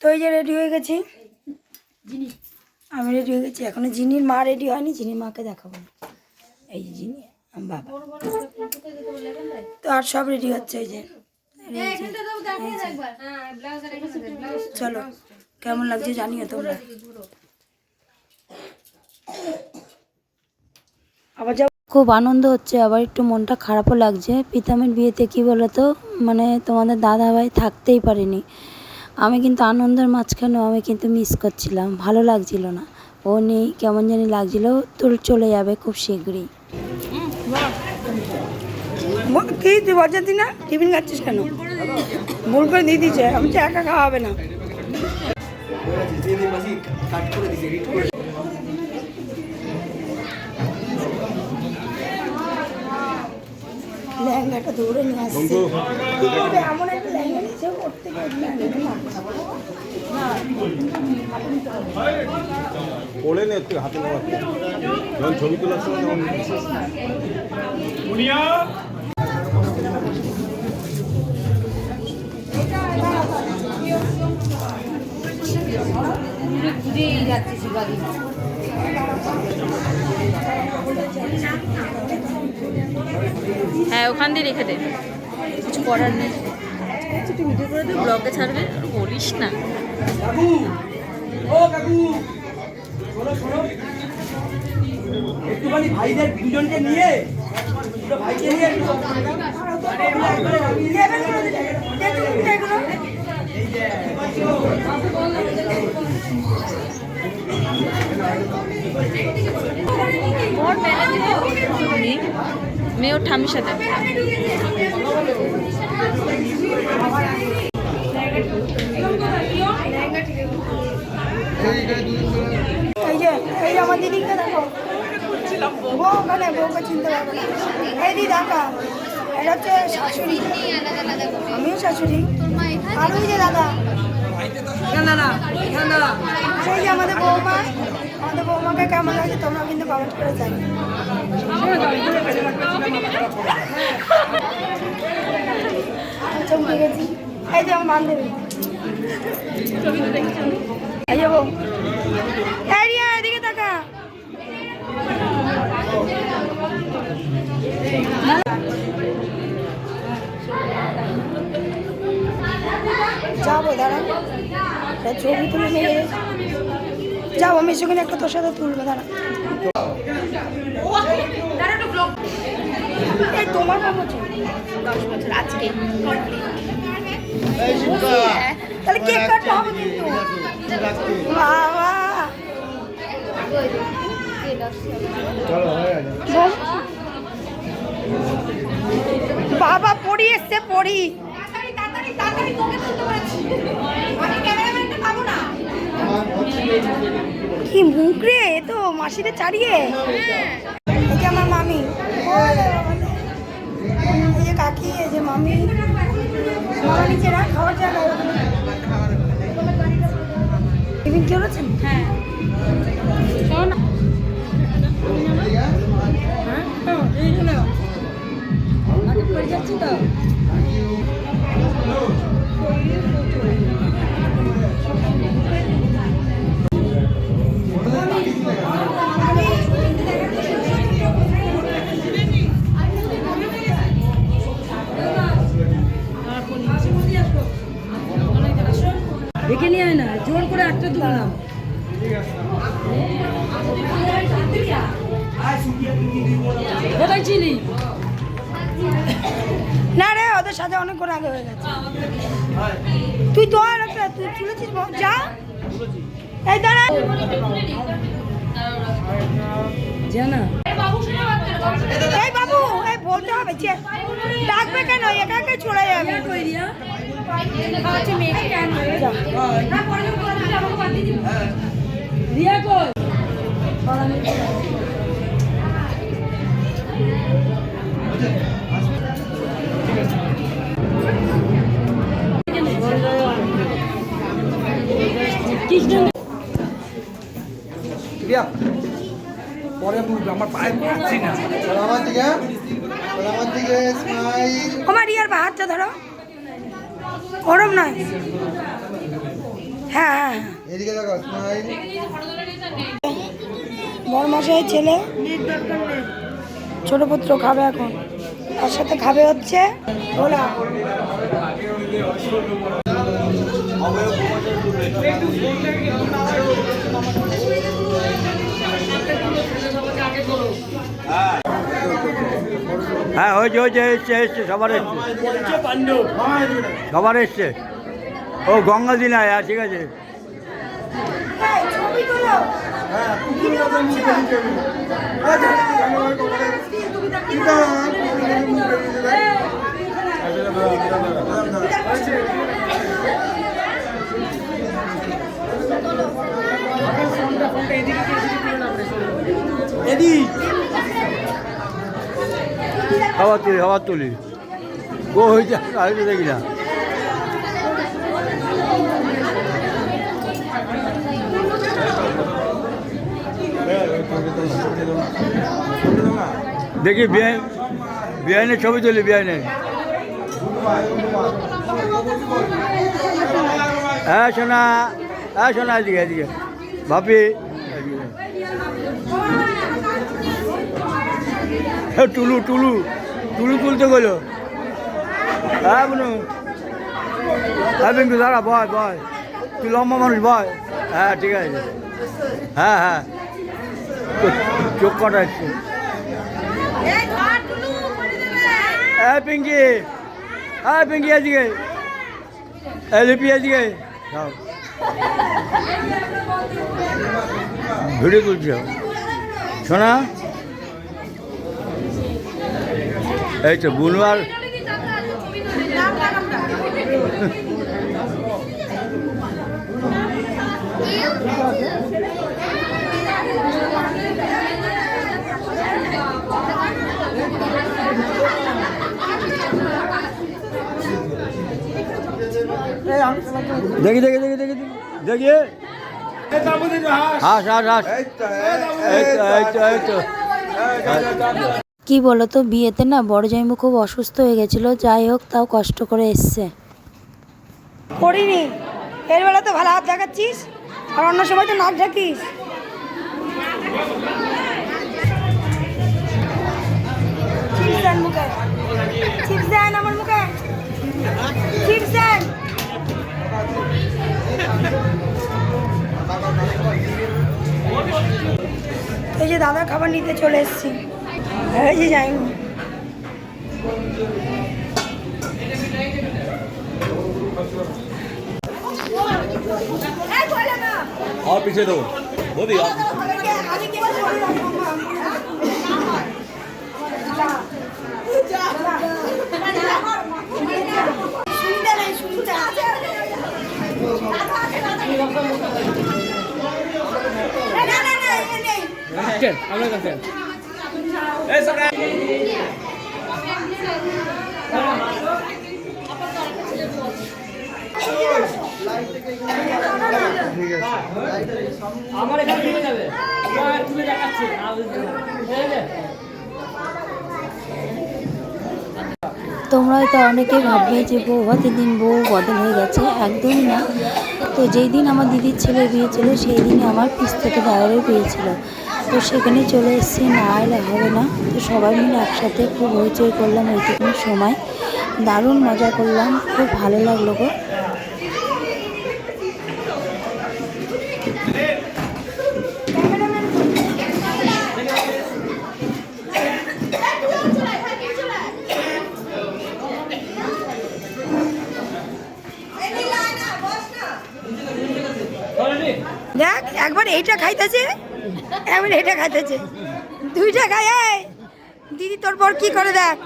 তো এই যে রেডি হয়ে গেছি। আমি রেডি হয়ে গেছি। এখনও জিনির মা রেডি হয়নি জিনির মাকে দেখাবো। এই যে জিনি বাবা। তো আর সব রেডি হচ্ছে এই যে। এই যে, এই যে। চলো কেমন লাগছে জানিও তোমরা। আবার যাব খুব আনন্দ হচ্ছে আবার একটু মনটা খারাপও লাগছে। প্রীতমের বিয়েতে কি বলতো মানে তোমাদের দাদা ভাই থাকতেই পারেনি। আমি কিন্তু আনন্দের মাঝখানেও আমি কিন্তু মিস করছিলাম। ভালো লাগছিল না। ও নেই কেমন জানি লাগছিল তোর চলে যাবে খুব শীঘ্রই। কি তুই বলছি না টিফিন খাচ্ছিস কেন? ভুল করে দিয়ে দিচ্ছে আমি তো একা খাওয়া হবে না। লেহেঙ্গাটা দৌড়ে নিয়ে আসছে। এমন একটা লেহেঙ্গা নিয়েছে ওর থেকে লেহেঙ্গাটা না। পড়ে নে তুই হাতে নেওয়া যখন ছবি তোলার সময় তখন হ্যাঁ ওখান দিয়ে রেখে দে। কিছু করার নেই। একটু ভিডিও করে দে ব্লগে ছাড়বে? বলিস না। একটুখানি ভাইদের দুজনকে নিয়ে ভাইকে মেয়ে ওর ঠামির সাথে। এই যে এই আমার দিদিকে দেখো বউ ওখানে বউকে চিনতে পারবে না এই দিদি দেখা এটা হচ্ছে শাশুড়ি আমিও শাশুড়ি আর ওই যে দাদা সেই যে আমাদের বৌমা আমাদের বৌমাকে কেমন লাগে তোমরা কিন্তু কমেন্ট করে জানি চমকে যে আমার বান্ধবী। এই যে বউ এই রিয়া, এদিকে তাকা। যাব, দাঁড়া। ছবি তুলে নিয়ে যাব, আমি সেখানে একটা তোর সাথে তুলবো, দাঁড়া। এই তোমার বাবা দশ বছর আজকে। তাহলে কেক কাটতে হবে কিন্তু। বাবা। বাবা পড়ি এসছে পড়ি। কি মুখ রে? তো মাসিরে চাড়িয়ে। এই আমার মামি? কাকি এই যে মামি মামা নিচে না খাওয়ার জায়গা টিফিন কি করেছেন? হ্যাঁ। যাচ্ছি ডেকে না রে ওদের সাথে অনেকক্ষণ আগে হয়ে গেছে। তুই তো আর একটা তুই তুলেছিস যা। এই দাঁড়া। জানা? এই বাবু এই বলতে হবে যে ডাকবে কেন? একা একা চলে যাবে। যা। রিয়া কই? পরে আমার পায়ে পাচ্ছি না। আমার দিকে আমার দিকে স্মাইল আমার রিয়ার বা হাতটা ধরো। গরম নয়। হ্যাঁ এদিকে দেখো স্মাইল বড়মশাই ছেলে। ছোট পুত্র খাবে এখন। তার সাথে খাবে হচ্ছে ভোলা। হ্যাঁ হয়েছে হয়েছে এসছে এসছে সবার এসছে। সবার এসছে। ও গঙ্গা হ্যাঁ ঠিক আছে। খাবার তুলি খাবার তুলি গো হয়েছে আরেকটু দেখি না। দেখি ছবি তুলি, বিআইনের। হ্যাঁ সোনা। হ্যাঁ সোনা, এদিকে এদিকে। ভাবি। টুলু টুলু টুলু তুলতে গেলো। হ্যাঁ বুনু। হ্যাঁ বিঙ্কু, দাঁড়া, বয় বয়। তুই লম্বা মানুষ, বয়। হ্যাঁ ঠিক আছে। হ্যাঁ হ্যাঁ। চোখ- চোখ কটা হ্যাঁ পিঙ্কি। হ্যাঁ পিঙ্কি, এদিকে। হ্যাঁ লিপি, এদিকে। যাও। ভিডিও তুলছি। শোনা? এই তো বুনু আর দেখি দেখি দেখি দেখি। দেখি হাস। হাস হাস কি বলো তো বিয়েতে না বড় জামাইবু খুব অসুস্থ হয়ে গেছিল যাই হোক তাও কষ্ট করে এসছে। করিনি এর বেলা তো ভালো হাত দেখাচ্ছিস আর অন্য সময় তো নাক ঢাকিস। চিপস দেন আমার মুখে। চিপস দেন এই যে দাদা খাবার নিতে চলে এসেছি এই যে যাই और पीछे दो मोदी आप আমার এখানে যাবে তোমরা হয়তো অনেকেই ভাববে যে বউ হাতের দিন বউ বদল হয়ে গেছে। একদমই না। তো যেই দিন আমার দিদির ছেলে বিয়ে ছিল, সেই দিনই আমার পিস্ততে দায়েরও বিয়ে ছিল। তো সেখানে চলে এসেছি, না এলে হবে না। তো সবাই মিলে একসাথে খুব হইচই করলাম ওইটুকুন সময়। দারুণ মজা করলাম, খুব ভালো লাগল গো। দেখ একবার এইটা খাইতেছে একবার এইটা খাইতেছে দুইটা খাই দিদি তোর পর কি করে দেখ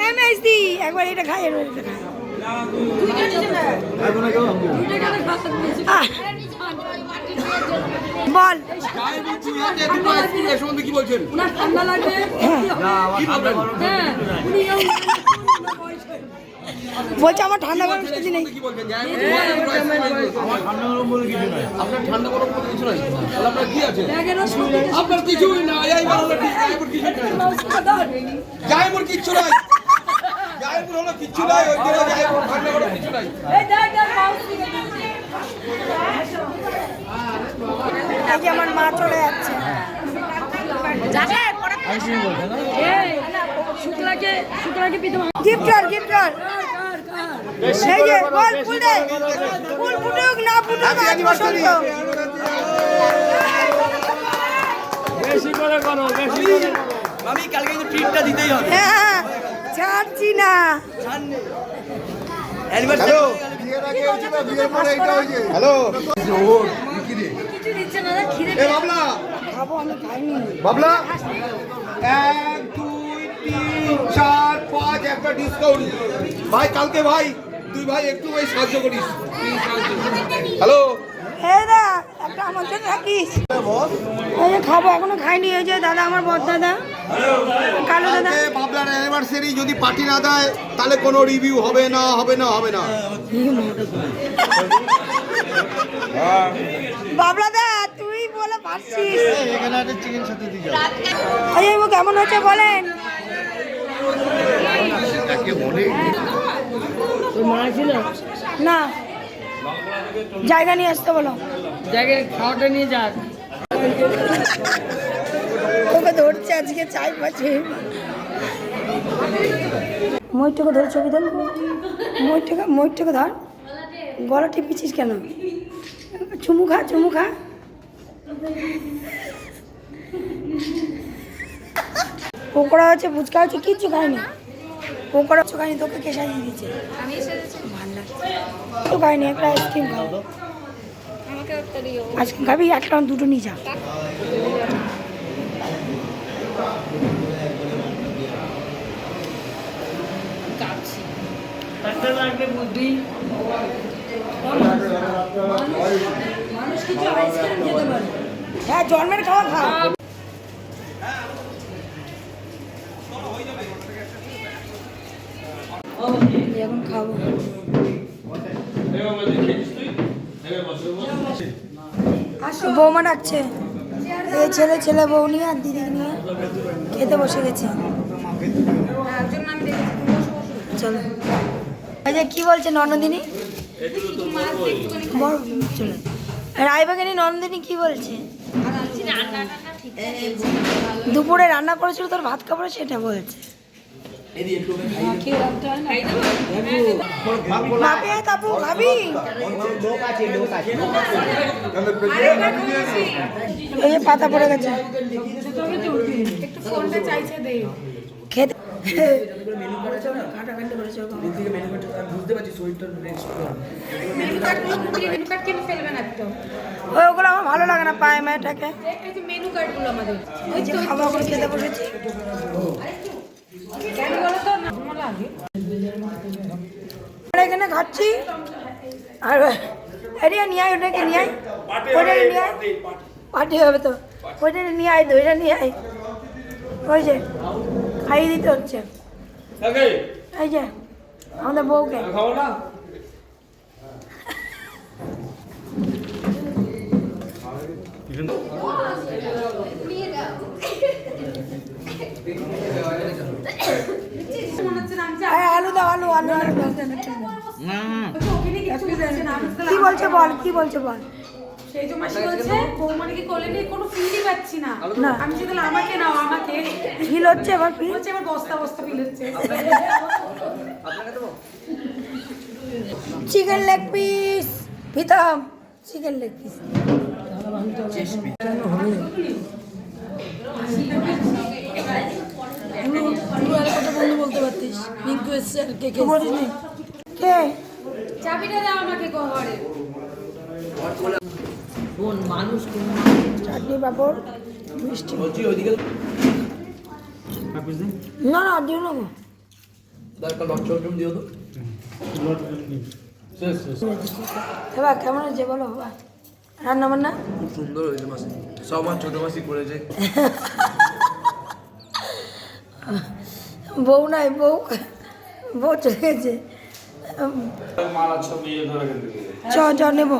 এমএস দি একবার এটা খাই একবার এটা খাই বল কি বলছেন বলছে আমার ঠান্ডা গরম কিছু নেই। আপনার ঠান্ডা গরম কিছু নাই? আপনার কি আছে? আপনার কিছুই না এইবার হলো ঠিক জায়পুর কিছু নাই। জায়পুর কিচ্ছু নাই। জায়পুর হলো কিচ্ছু নাই। ওই জন্য জায়পুর ঠান্ডা গরম কিছু নাই। আমার মা চলে যাচ্ছে। গিফটার গিফটার সেই যে বল ফুল ফুল ফুটুক না ফুটুক আজ বসন্ত আমি কালকে কিন্তু ট্রিটটা দিতেই হবে হ্যাঁ ছাড়ছি না হ্যালো বিয়ের আগে হয়েছে না বিয়ের পরে এটা হয়েছে হ্যালো এ বাবলা খাব আমি খাইনি। বাবলা? এক দুই তিন চার পাঁচ একটা ডিসকাউন্ট ভাই কালকে ভাই তুই ভাই একটু ভাই সাহায্য করিস। হ্যালো একটা আমার জন্য রাখিস। এই যে খাব এখনও খাইনি এই যে দাদা আমার বদ দাদা। কালো দাদা। বাবলার অ্যানিভার্সারি যদি পার্টি না দেয় তাহলে কোনো রিভিউ হবে না হবে না হবে না। বাবলা দা তুই বলে পারছিস। এখানে একটা চিকেন সাথে দিয়ে যাও এই যে ও কেমন হচ্ছে বলেন। না। জায়গা নিয়ে আসতে বলো। জায়গায় খাওয়াটা নিয়ে যাক ওকে ধরছে আজকে চাই পাচ্ছে। ময়ূরটাকে ধরে ছবি ধর। ময়ূরটাকে ময়ূরটাকে ধর। গলা টিপিছিস কেন? চুমু খা চুমু খা। পকোড়া হচ্ছে ফুচকা হচ্ছে কিচ্ছু খায়নি পকোড়া হচ্ছে খায়নি তোকে কে সাজিয়ে দিয়েছে? ভালো লাগছে খায়নি একটা আইসক্রিম খাও। আইসক্রিম খাবি? একটা না দুটো নিয়ে যা। একটা লাগলে বুদ্ধি। হ্যাঁ জন্মের খাওয়া খা এখন খাব। বৌমা ডাকছে। এই ছেলে ছেলে বউ নিয়ে আর দিদি নিয়ে খেতে বসে গেছে। চলো। এই যে কি বলছে ননদিনী? চলো। রায়বাগানি নন্দিনী কি বলছে? দুপুরে রান্না করেছিল তোর ভাত খাবার সেটা বলছে। পাতা পড়ে গেছে। যে পাতা পড়ে গেছে খেতে কাটাকাটি করেছে ওরকম। ওই ওগুলো আমার ভালো লাগে না পায়ে মায়েটাকে করে খেতে বসেছি আমরা এখানে খাচ্ছি আর এরিয়া নিয়ে আয় ওটাকে নিয়ে আয় ওটাকে নিয়ে পার্টি হবে তো ওইটাকে নিয়ে আয় দইটা নিয়ে আয় ওই যে খাইয়ে দিতে হচ্ছে। এই যে আমাদের বউকে। আলু দাও আলু আলু। কি বলছে বল কি বলছে বল? সেই যে মাসি বলছে বৌমানিকে কোলে নিয়ে কোনো ফিলই পাচ্ছি না। না। আমি যদি আমাকে নাও আমাকে ফিল হচ্ছে এবার ফিল? বলছে এবার বস্তা বস্তা ফিল হচ্ছে। Chicken leg piece Pritam chicken leg piece কে? চাবিটা দাও আমাকে ঘরে চাটনি পাপড় মিষ্টি। বলছি ওইদিকে না না দিও না দরকার লটচম দিও তো। শেষ শেষ। এবার কেমন হয়েছে বলো বাবা? রান্না বান্না? খুব সুন্দর হয়েছে মাসি। সব আমার ছোট মাসি করেছে। বউ নাই বউ। বউ চলে গেছে। চ চ নেব।